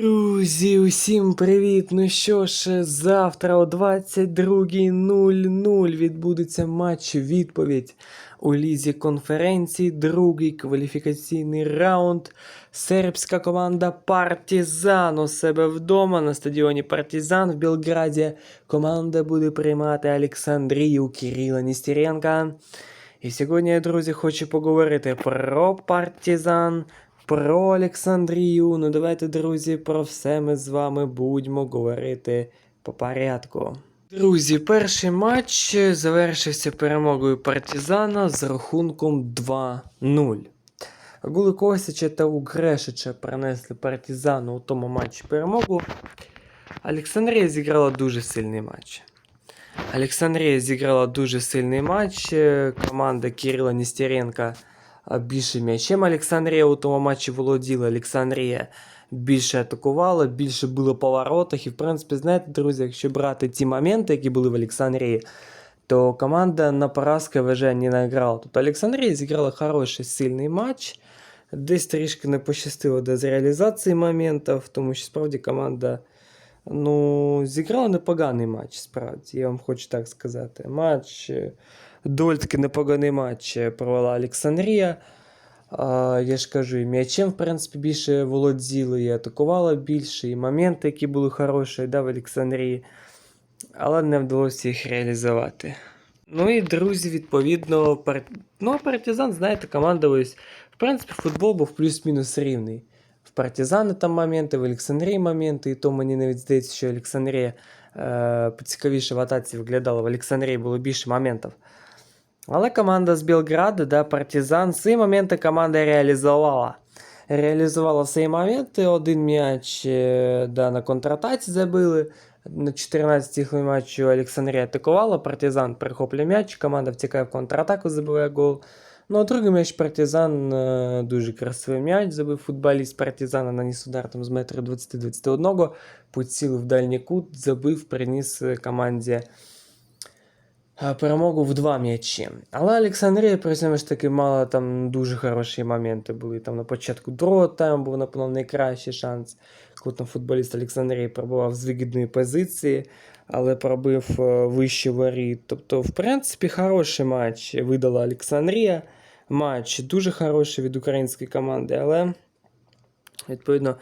Друзі, усім привіт! Ну що ж, завтра о 22.00 відбудеться матч відповідь у лізі конференції. Другий кваліфікаційний раунд. Сербська команда Партізан у себе вдома на стадіоні Партізан в Білграді. Команда буде приймати Олександрію Кирила Нестеренка. І сьогодні, друзі, хочу поговорити про Партізан, про Олександрію. Ну давайте, друзі, про все ми з вами будемо говорити по порядку. Друзі, перший матч завершився перемогою Партізана з рахунком 2-0. Гули Косича та Угрешича принесли Партізану у тому матчі перемогу. Олександрія зіграла дуже сильний матч. Олександрія зіграла дуже сильний матч. Команда Кирила Нестеренка більше м'ячем Олександрія у тому матчі володіла. Олександрія більше атакувала, більше було поворотах. І, в принципі, знаєте, друзі, якщо брати ті моменти, які були в Олександрії, то команда на поразки вже не награла. Тобто Олександрія зіграла хороший сильний матч. Десь трішки не пощастило до з реалізації моментів, тому що справді команда ну, зіграла непоганий матч, справді, я вам хочу так сказати. Матч, доволі таки непоганий матч е, провела Олександрія. Я ж кажу, і м'ячем, в принципі, більше володіли, і атакувала більше, і моменти, які були хороші да, в Олександрії, але не вдалося їх реалізувати. Ну і друзі, відповідно, пар... ну, партизан, знаєте, команда ось, в принципі, футбол був плюс-мінус рівний. В партизани там моменти, в Олександрії моменти, і то мені навіть здається, що Олександрія е, поцікавіше в атаці виглядала. В Олександрії було більше моментів. Але команда з Білграда, да, партизан, ці моменти команда реалізувала. Реалізувала цей моменти. Один м'яч е, да, на контратаці забили. На 14 хвилин матчу Олександрія атакувала, партизан перехоплює м'яч, команда втікає в контратаку, забиває гол. Ну, а другий м'яч партизан е, дуже красивий м'яч. Забив футболіст партизана, наніс удар там з метра 20-21, поцілив в дальній кут, забив, приніс команді е, Перемогу в два м'ячі. Але Олександрія, при цьому ж таки, мала там дуже хороші моменти були. Там на початку другого тайму був, напевно, найкращий шанс, коли там футболіст Олександрії пробував з вигідної позиції, але пробив е, вище воріт. Тобто, в принципі, хороший матч видала Олександрія. Матч дуже хороший від української команди, але, відповідно,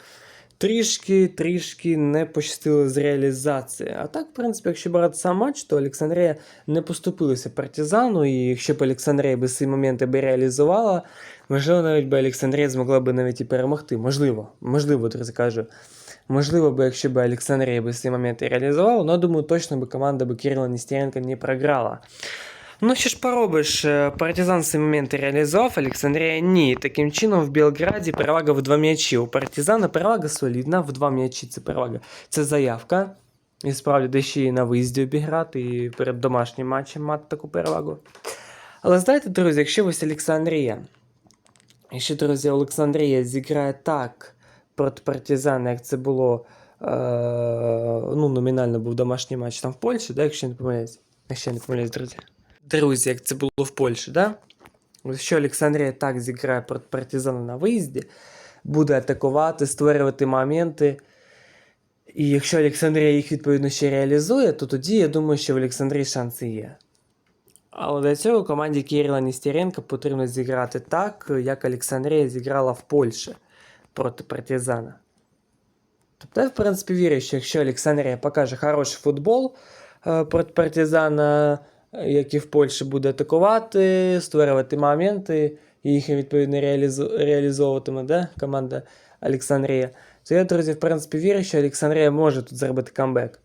трішки трішки не пощастило з реалізацією. А так, в принципі, якщо брати сам матч, то Олександрія не поступилася партизану, і якщо б Олександрія би ці моменти би реалізувала, можливо, навіть би Олександрія змогла б навіть і перемогти. Можливо, можливо, друзі кажу. Можливо, би, якщо б Олександрія би ці моменти реалізувала, але думаю, точно би команда би Кирила Нестеренка не програла. Ну, що ж поробиш, е, партизан ці моменти реалізував, Олександрія ні. Таким чином, в Білграді перевага в два м'ячі. У партизана перевага солідна, в два м'ячі це перевага. Це заявка. І справді, де ще і на виїзді обіграти, і перед домашнім матчем мати таку перевагу. Але знаєте, друзі, якщо ось Олександрія, якщо, друзі, Олександрія зіграє так проти партизана, як це було, е, ну, номінально був домашній матч там в Польщі, да, якщо не помиляюсь. Якщо не помиляюсь, друзі. Друзі, як це було в Польщі, да? Якщо Олександрія так зіграє проти партизана на виїзді, буде атакувати, створювати моменти. І якщо Олександрія їх відповідно ще реалізує, то тоді я думаю, що в Олександрії шанси є. Але для цього команді Кирила Нестеренка потрібно зіграти так, як Олександрія зіграла в Польщі проти партизана. Тобто, я, в принципі, вірю, що якщо Олександрія покаже хороший футбол е, проти партизана, е, як і в Польщі буде атакувати, створювати моменти, і їх відповідно реалізовуватиме да? команда Олександрія, то я, друзі, в принципі, вірю, що Олександрія може тут зробити камбек.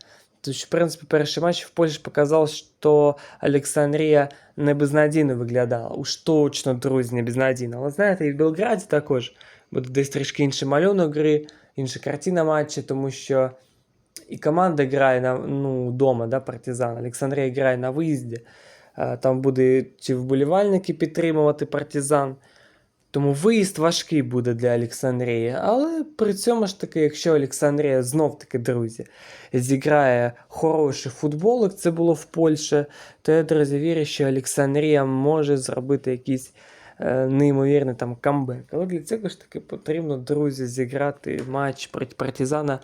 Що, в принципі, перший матч в Польщі показав, що Олександрія не безнадійно виглядала. Уж точно, друзі, не безнадійно. Але знаєте, і в Белграді також буде десь трішки інший малюнок гри, інша картина матчу, тому що і команда грає на, ну, вдома, да, партизан. Олександрія грає на виїзді. Там будуть вболівальники підтримувати партизан. Тому виїзд важкий буде для Олександрії. Але при цьому ж таки, якщо Олександрія знов таки, друзі, зіграє хороший футбол, як це було в Польщі, то я, друзі, вірю, що Олександрія може зробити якийсь е, неймовірний там камбек. Але для цього ж таки потрібно, друзі, зіграти матч проти партизана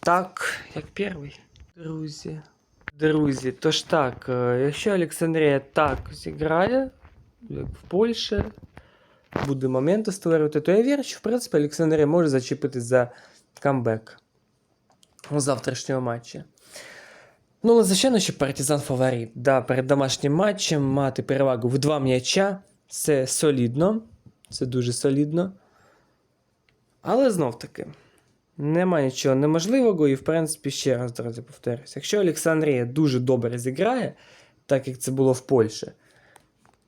так, як перший. Друзі. Друзі, тож так, е, якщо Олександрія так зіграє, як в Польщі, буде моменти створювати, то я вірю, що в принципі Олександрія може зачепитись за камбек у завтрашнього матчі. Ну, але звичайно, що партизан фаворит. Да, перед домашнім матчем мати перевагу в два м'яча це солідно. Це дуже солідно. Але знов таки, нема нічого неможливого, і, в принципі, ще раз, друзі, повторюсь. Якщо Олександрія дуже добре зіграє, так як це було в Польщі,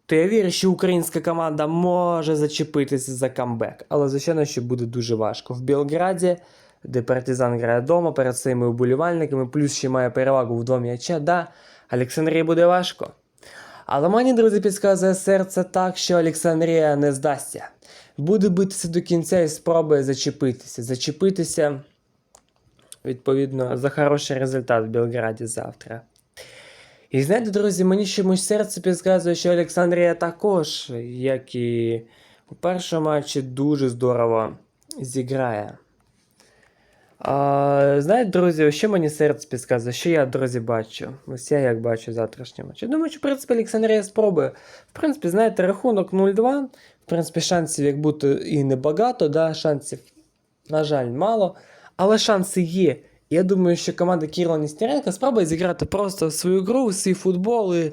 то я вірю, що українська команда може зачепитися за камбек. Але, звичайно, що буде дуже важко. В Білграді, де партизан грає вдома перед своїми уболівальниками, плюс ще має перевагу в два м'яча, да, Олександрії буде важко. Але мені, друзі, підказує серце так, що Олександрія не здасться. Буде битися до кінця і спробує зачепитися. Зачепитися, відповідно, за хороший результат в Білграді завтра. І знаєте, друзі, мені чомусь серце підказує, що Олександрія також, як і у першому матчі, дуже здорово зіграє. А, знаєте, друзі, що мені серце підказує, що я, друзі, бачу. Ось я як бачу завтрашній матч. Думаю, що, в принципі, Олександрія спробує. В принципі, знаєте, рахунок 0-2. В принципі, шансів як бути і небагато, да, шансів, на жаль, мало. Але шанси є. Я думаю, що команда Кірла Нестеренка спробує зіграти просто свою гру, свій футбол. І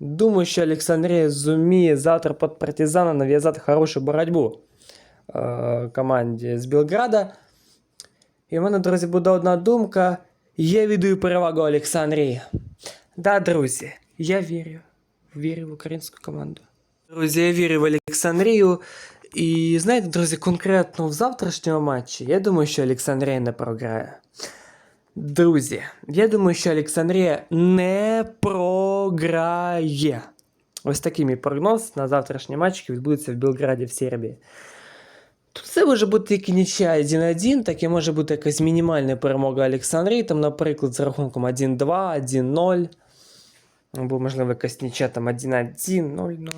думаю, що Олександрія зуміє завтра під партизана нав'язати хорошу боротьбу е, команді з Білграда. І в мене, друзі, буде одна думка. Я віддаю перевагу Олександрії. Да, друзі, я вірю. Вірю в українську команду. Друзі, я вірю в Олександрію. І знаєте, друзі, конкретно в завтрашньому матчі, я думаю, що Олександрія не програє. Друзі, я думаю, що Олександрія не програє. Ось такий мій прогноз на завтрашній матч, який відбудеться в Білграді в Сербії. Тут це може бути і нічия 1-1, так і може бути якась мінімальна перемога Олександрії, там, наприклад, з рахунком 1-2, 1-0. Або, можливо, якась нічия там 1-1, 0-0.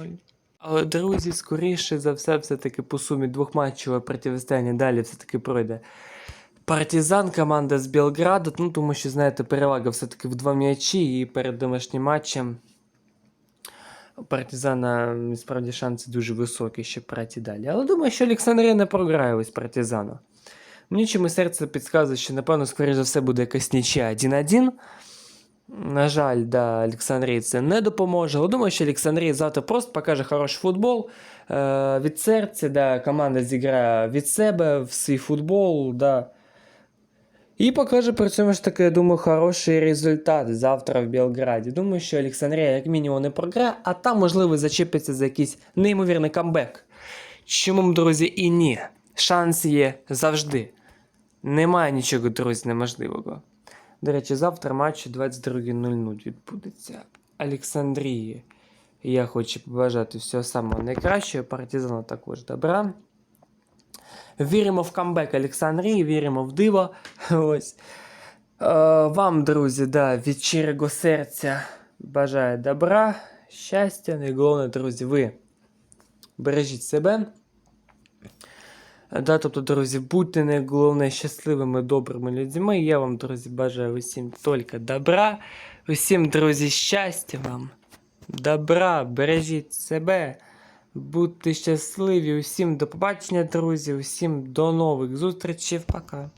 Але, друзі, скоріше за все, все-таки по сумі двохматчеве протистояння далі все-таки пройде. Партизан, команда з Білграду, ну тому що, знаєте, перевага все-таки в два м'ячі, і перед домашнім матчем у партизана справді шанси дуже високі, щоб пройти далі. Але думаю, що Олександрія не програє ось партизану. Мені чомусь серце підказує, що, напевно, скоріше за все буде якась нічия 1-1. На жаль, да, Олександрії це не допоможе. Але думаю, що Олександрія завтра просто покаже хороший футбол е, від серця, да, команда зіграє від себе в свій футбол. Да. І покаже при цьому ж таки, я думаю, хороший результат завтра в Білграді. Думаю, що Олександрія як мінімум не програє, а там, можливо, зачепиться за якийсь неймовірний камбек. Чому, друзі, і ні. Шанс є завжди. Немає нічого, друзі, неможливого. До речі, завтра матч 22.00 відбудеться. Олександрії. Я хочу побажати всього самого найкращого, партизану також добра. Віримо в камбек Олександрії, віримо в диво. Ось. Е, вам, друзі, да, від щирого серця бажаю добра, щастя. Ну і головне, друзі, ви бережіть себе. Да, тобто, друзі, будьте найголовніше щасливими, добрими людьми. Я вам, друзі, бажаю усім тільки добра. Усім, друзі, щастя вам. Добра, бережіть себе. Будьте щасливі. Усім до побачення, друзі. Усім до нових зустрічей. Пока.